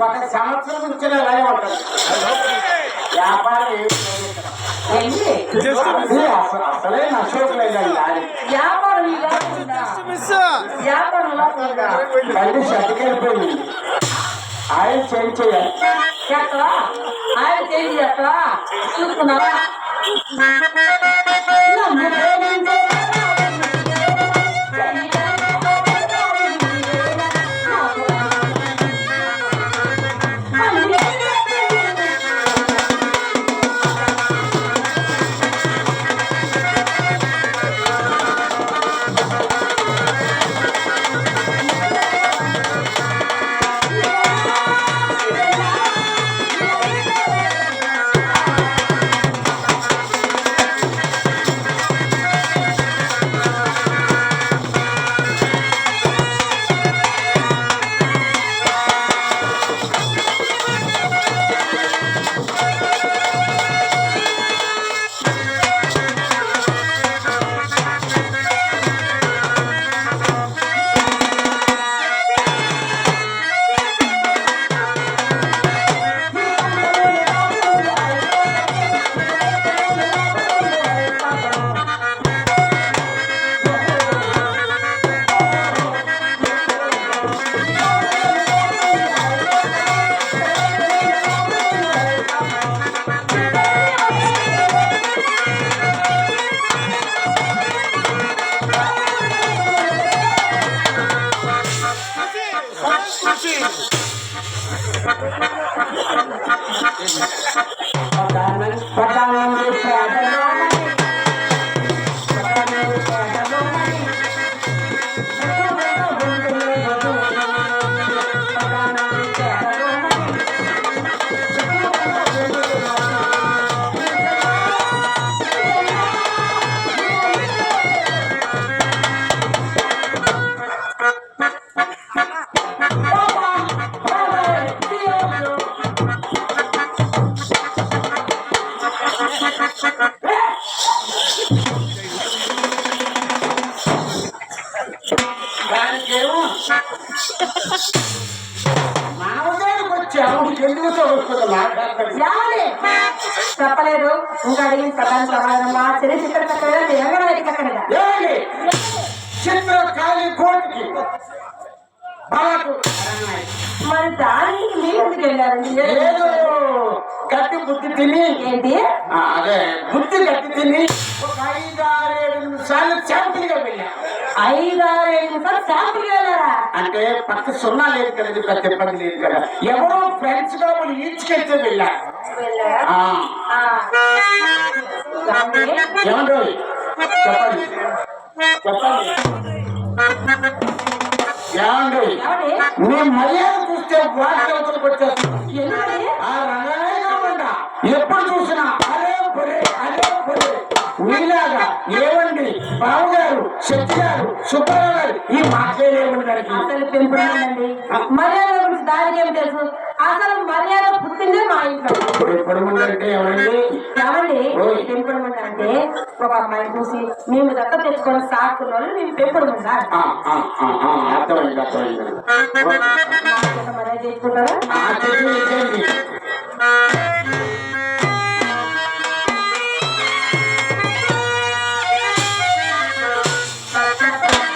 ఒక సంవత్సరం నుంచి అలాగే వ్యాపారం అసలే వ్యాపారం వ్యాపారం షట్టుకెళ్ళిపోయింది చేంజ్ చేయాలి ఆయన చేంజ్ చేస్తా చూసుకున్నావా Thank you. దానికేమో మానవుడికి వచ్చాము ఎందుకు? చెప్పలేదు. ఇంకా అడిగిన ప్రధాన సమాధానం మా కోటికి బాలకు మరి దానికి మీరు ఎందుకు వెళ్ళారండి? గట్టి బుద్ధి తిని. ఏంటి? అదే బుద్ధి గట్టి తిని ఒక ఐదారేడు నిమిషాలు శాంపుల్గా వెళ్ళా అంటే పక్క సున్నా లేదు కదా పెద్ద ఇబ్బంది లేదు కదా. ఎవరో ఫ్రెండ్స్గా వాళ్ళు ఈడ్చుకెళ్తే వెళ్ళా వెళ్ళారా. ఏమండి? ఏమండి? చెప్పండి. చెప్పండి. ఏమండి? ఏమండి? మీ మర్యాద చూస్తే వాటి అవతలకు వచ్చేస్తుంది. ఎందుకని? ఆ రంగనే కాకుండా ఎప్పుడు చూసినా అదే పొరే అదే పొరే. మీలాగా ఏవండి బాబు సుబ్బారావు గారు ఈ మాట్లాడేవండి దానికి. అసలు పెంపుడు ఉందండి మర్యాద గురించి దానికి ఏం తెలుసు? అసలు మర్యాద పుట్టిందే మా ఇంట్లో. ఇప్పుడు ముందంటే ఎవరండి? ఏమండి ఒక అమ్మాయిని చూసి మేము దత్త తెచ్చుకొని సాకున్న వాళ్ళు మేము పెంపుడు ముందా ఆ, ఆ, ఆ, ఆ, అర్థమైంది అర్థమైంది. మర్యాద చేసుకుంటారా.